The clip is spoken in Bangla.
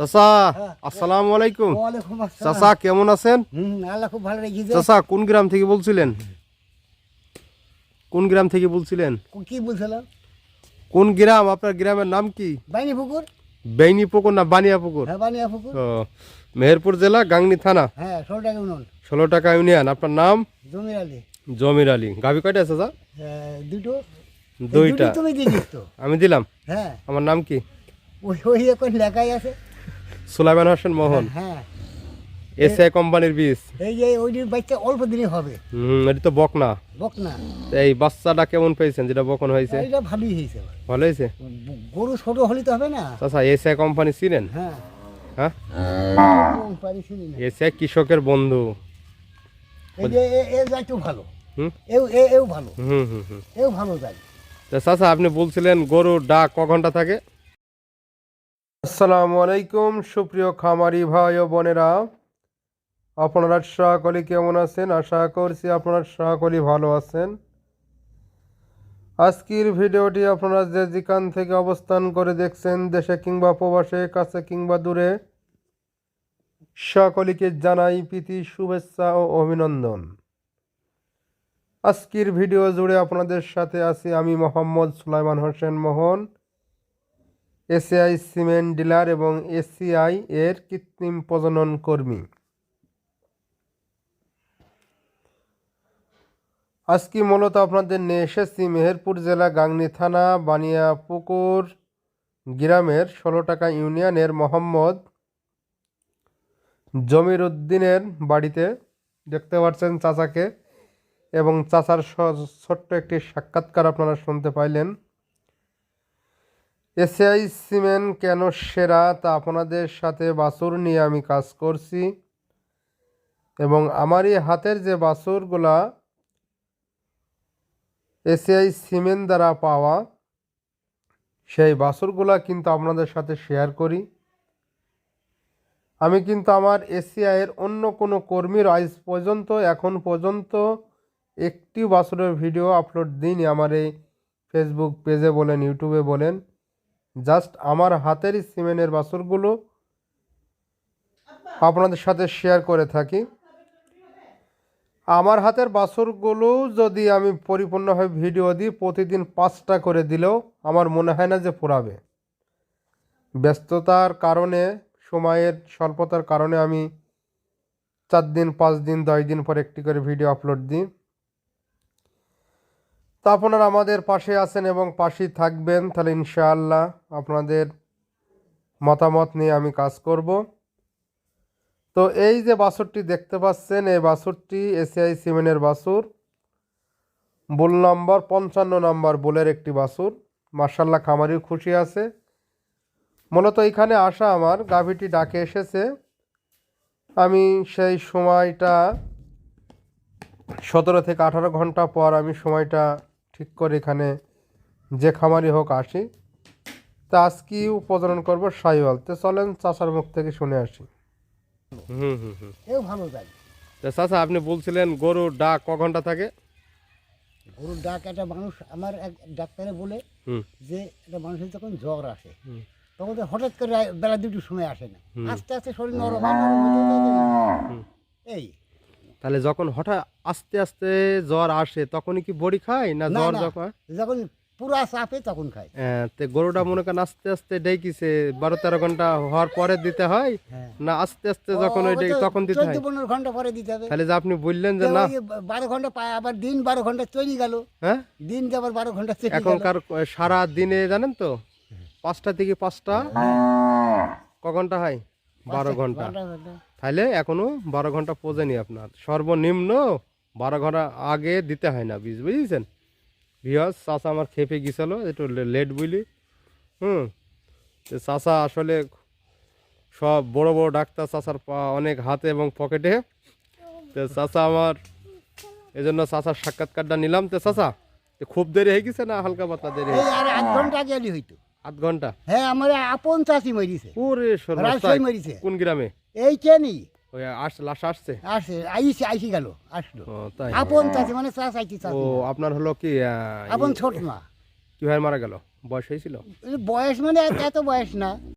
চাচা। আসসালামু। আলাইকুম চাচা কেমন আছেন? আল্লাহ খুব ভালো রেখেছে চাচা কোন গ্রাম থেকে বলছিলেন? কোন গ্রাম থেকে বলছিলেন? কি বলছিলাম কোন গ্রাম? আপনার গ্রামের নাম কি? বাইনি পুকুর বেইনি পুকুর না বানিয়া পুকুর হ্যাঁ বানিয়া পুকুর ও মেহেরপুর জেলা গাংনি থানা। হ্যাঁ ষোলো টাকা উনুন ষোলো টাকা ইউনিয়ন। আপনার নাম? জমির আলি। জমির আলী। গাভি কয়টা আছে দুটো। দুইটা। তুমি দিয়ে আমি দিলাম। হ্যাঁ। আমার নাম কি? ওই ওই এখন লেখাই আছে। সুলাইমান হোসেন মোহন। হ্যাঁ এস কোম্পানির বীজ। এই যে ওই দিন বাচ্চা অল্প দিনই হবে। হুম এটি তো বক না বক না এই বাচ্চাটা কেমন পেয়েছেন যেটা বকন হয়েছে? এইটা ভালোই হয়েছে ভালো হয়েছে? গরু ছোট হলে তো হবে না। চাচা এস আই কোম্পানি ছিলেন? হ্যাঁ। হ্যাঁ? কম পারিসিনি না এস আই কৃষকের বন্ধু। এই যে এ- যাইতো ভালো। হুম? এও এও ভালো। হুম হুম হুম। এও ভালো তা চাচা আপনি বলছিলেন গরুর ডাক ক ঘণ্টা থাকে? আসসালামু আলাইকুম, সুপ্রিয় খামারি ভাই ও বোনেরা। আপনারা সকলে কেমন আছেন? আশা করছি আপনারা সকলে ভালো আছেন। আজকের ভিডিওটি আপনারা যে যেখান থেকে অবস্থান করে দেখছেন, দেশে কিংবা প্রবাসে, কাছে কিংবা দূরে, সকলকে জানাই প্রীতি, শুভেচ্ছা ও অভিনন্দন। আজকের ভিডিও জুড়ে আপনাদের সাথে আছি আমি Mohammad Sulaiman Hossain Mohan. ACI cement dealer এবং এসিআই এর কৃত্রিম প্রজনন কর্মী। আজকে মূলত আপনাদের নিয়ে এসেছি মেহেরপুর জেলা গাংনী থানা বানিয়া পুকুর গ্রামের ষোলো টাকা ইউনিয়নের মোহাম্মদ জমির উদ্দিনের বাড়িতে দেখতে পাচ্ছেন চাচাকে এবং চাচার ছোট্ট একটি সাক্ষাৎকার আপনারা শুনতে পাইলেন। এসিআই সিমেন্ট কেন সেরা তা আপনাদের সাথে বাছুর নিয়ে আমি কাজ করছি। এবং আমারই হাতের যে বাছুরগুলা এসিআই সিমেন্ট দ্বারা পাওয়া, সেই বাছুরগুলা কিন্তু আপনাদের সাথে শেয়ার করি। আমি কিন্তু আমার এসিআইয়ের অন্য কোনো কর্মীর আজ পর্যন্ত, এখন পর্যন্ত একটি বাছুরের ভিডিও আপলোড দিইনি। আমার এই ফেসবুক পেজে বলেন ইউটিউবে বলেন। জাস্ট আমার হাতেরই সিমেন্টের বাছুরগুলো আপনাদের সাথে শেয়ার করে থাকি। আমার হাতের বাছুরগুলো যদি আমি পরিপূর্ণভাবে ভিডিও দিই, প্রতিদিন পাঁচটা করে দিলেও আমার মনে হয় না যে পুরাবে ব্যস্ততার কারণে, সময়ের স্বল্পতার কারণে আমি চার দিন, পাঁচ দিন, দশ দিন পর একটি করে ভিডিও আপলোড দিই। তা আপনারা আমাদের পাশে আছেন এবং পাশেই থাকবেন। তাহলে ইনশাআল্লাহ আপনাদের মতামত নিয়ে আমি কাজ করব। তো এই যে বাছুরটি দেখতে পাচ্ছেন, এই বাছুরটি এসিআই সিমেনের বাছুর বুল নম্বর, পঞ্চান্ন নম্বর বুলের একটি বাছুর মার্শাল্লাহ খামারিও খুশি আছে। মূলত এখানে আসা আমার, গাভীটি ডাকে এসেছে। আমি সেই সময়টা সতেরো থেকে আঠারো ঘণ্টা পর আমি সময়টা ঠিক করে এখানে যে খামারি হোক আসি তা আজকেও প্রজনন করব সাইওয়াল। তো চলেন চাচার মুখ থেকে শুনে আসি। হুম হুম হুম। এও ভালো যাই চাচা আপনি বলছিলেন গরুর ডাক ক ঘণ্টা থাকে? গরুর ডাক একটা মানুষ আমার এক ডাক্তারে বলে যে একটা মানুষের যখন জ্বর আসে হুম। তখন তো হঠাৎ করে বেলা দুটোর সময় আসে না। আস্তে আস্তে শরীর নরম হয়। এই তাহলে যখন হঠাৎ আস্তে আস্তে জ্বর আসে তখনই কি বড়ি খায় না জ্বর যখন? যখন পুরা চাপে তখন খায়। হ্যাঁ, তে গরুটা মনে করেন আস্তে আস্তে ডেকিছে বারো তেরো ঘণ্টা হওয়ার পরে দিতে হয় হ্যাঁ। না আস্তে আস্তে যখন ওই ডেকে তখন দিতে হয়? পনেরো ঘণ্টা পরে দিতে হবে। তাহলে যে আপনি বললেন যে না। বারো ঘণ্টা পায় আবার দিন বারো ঘণ্টা চলে গেল। হ্যাঁ? দিন যে আবার বারো ঘণ্টা এখনকার সারা দিনে জানেন তো পাঁচটা থেকে পাঁচটা ক ঘণ্টা হয়? বারো ঘণ্টা। তাহলে এখনও বারো ঘণ্টা পোজেনি আপনার। সর্বনিম্ন বারো ঘণ্টা আগে দিতে হয় না বীজ বুঝেছেন? বিহস চাষা আমার খেপে গেছিল একটু লেট বুঝলি? হুম। তো চাষা আসলে সব বড় বড় ডাক্তার চাষার পা- অনেক হাতে এবং পকেটে। তো চাষা আমার এই জন্য চাষার সাক্ষাৎকারটা নিলাম। তো চাষা তো খুব দেরি হয়ে গেছে না হালকা পাতলা দেরি এই আর আধ ঘণ্টা আগে হইতো। আধ ঘণ্টা? হ্যাঁ আমার আপন চাষি মরিছে। ওরে মরিছে। কোন গ্রামে? এই কেনি ওই আস লাশ আসছে? আসে আইসি আইসি গেল আসলো। আপন চাষি মানে চাষ ও আপনার হলো কি আপন ছোট মা। কীভাবে মারা গেল? বয়স হয়েছিল? বয়স মানে এত বয়স না।